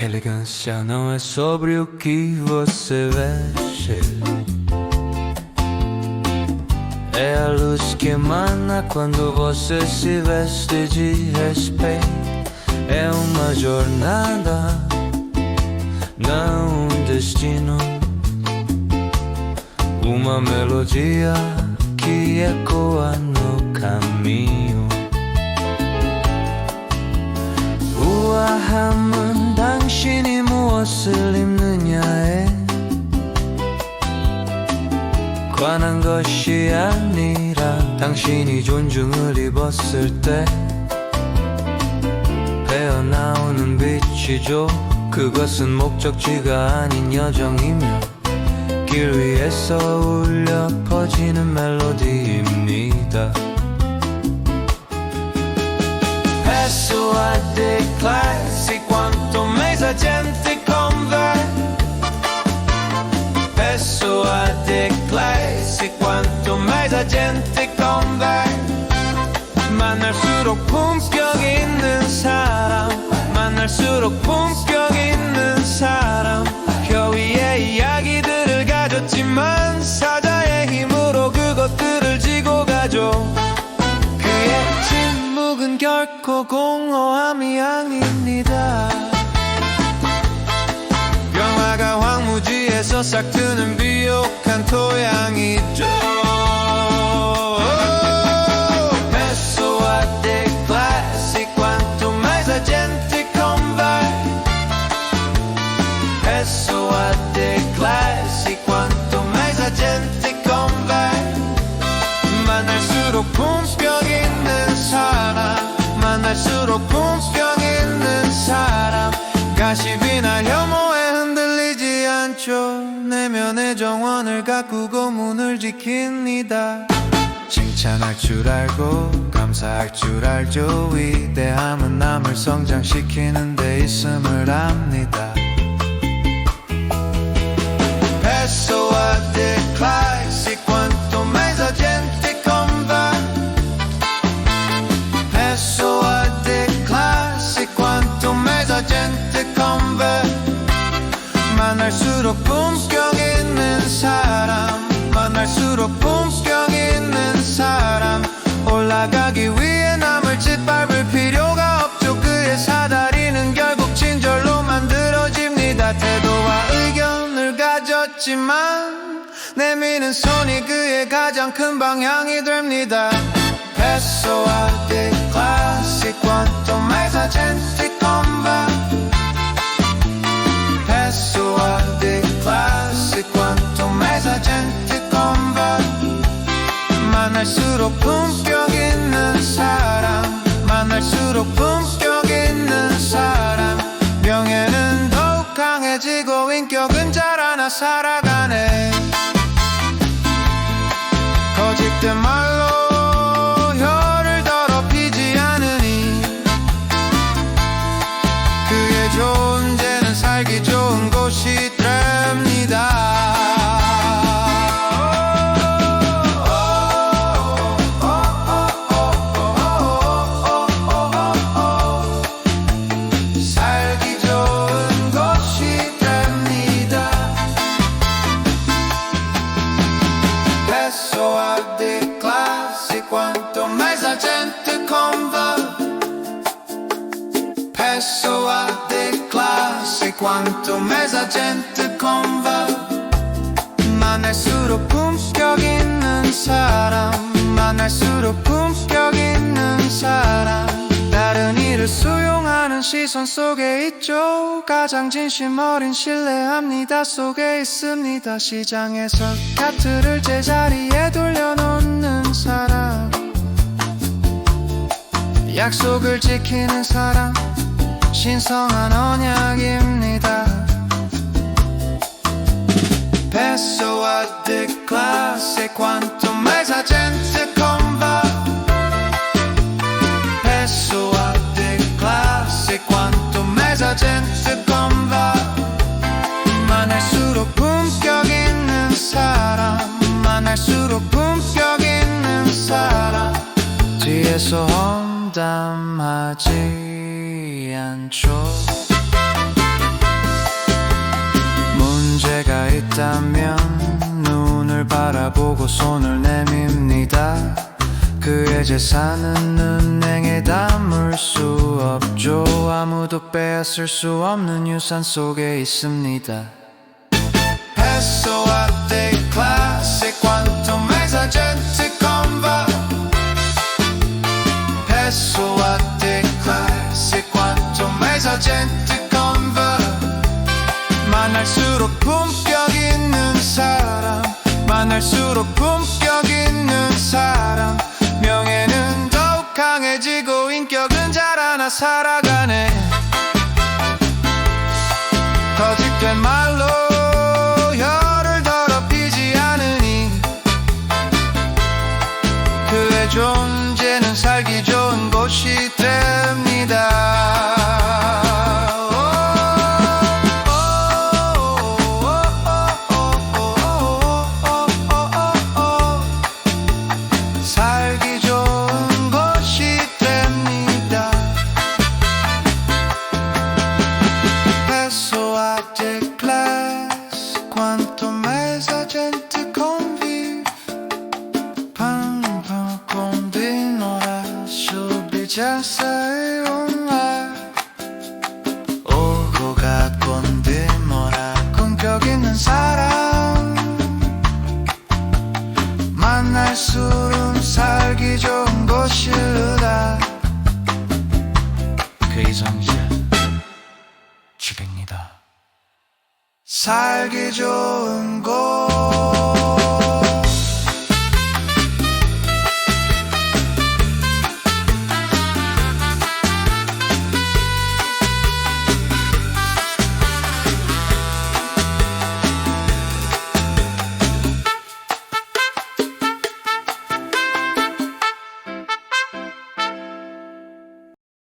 Elegancia no es sobre o que você veste. É a luz que emana quando você se veste de respeito. É uma jornada, não um destino. Uma melodia que ecoa no caminho 우아함은 당신이 무엇을 입느냐에 관한 것이 아니라 당신이 존중을 입었을 때 배어나오는 빛이죠. 그것은 목적지가 아닌 여정이며 길 위에서 울려 퍼지는 멜로디입니다 Passo a dei classi quanto mesa gente converte Passo a dei classi quanto mesa gente converte 만날수록 품격 있는 사람 만날수록 품격 아닙니다. 영화가 황무지에서 싹트는 비옥한 토양이죠 만날수록 품격 있는 사람. 가십이나 혐오에 흔들리지 않죠. 내면의 정원을 가꾸고 문을 지킵니다. 칭찬할 줄 알고 감사할 줄 알죠. 위대함은 남을 성장시키는 데 있음을 압니다. Passo a dei classi 만날수록 품격 있는 사람 만날수록 품격 있는 사람. 올라가기 위해 남을 짓밟을 필요가 없죠. 그의 사다리는 결국 친절로 만들어집니다. 태도와 의견을 가졌지만 내미는 손이 그의 가장 큰 방향이 됩니다. Passo a dei classi quanto mais a 만날수록 품격 있는 사람 만날수록 품격 있는 사람. 명예는 더욱 강해지고 인격은 자라나 살 a gente converte 만날수록 품격 있는 사람. 만날수록 품격 있는 사람. 다른 이를 수용하는 시선 속에 있죠. 가장 진심 어린 신뢰합니다 속에 있습니다. 시장에서 카트를 제자리에 돌려놓는 사람. 약속을 지키는 사람. 신성한 언약입니다 accesso a de classe quanto mais a gente comba Accesso a de classe quanto mais a gente comba 만날수록 품격 있는 사람 만날수록 품격 있는 사람 뒤에서 험담하지 않죠 있다면 눈을 바라보고 손을 내밉니다. 그의 재산은 은행에 담을 수 없죠. 아무도 빼앗을 수 없는 유산 속에 있습니다. Sara 있습니다. 살기 좋은 곳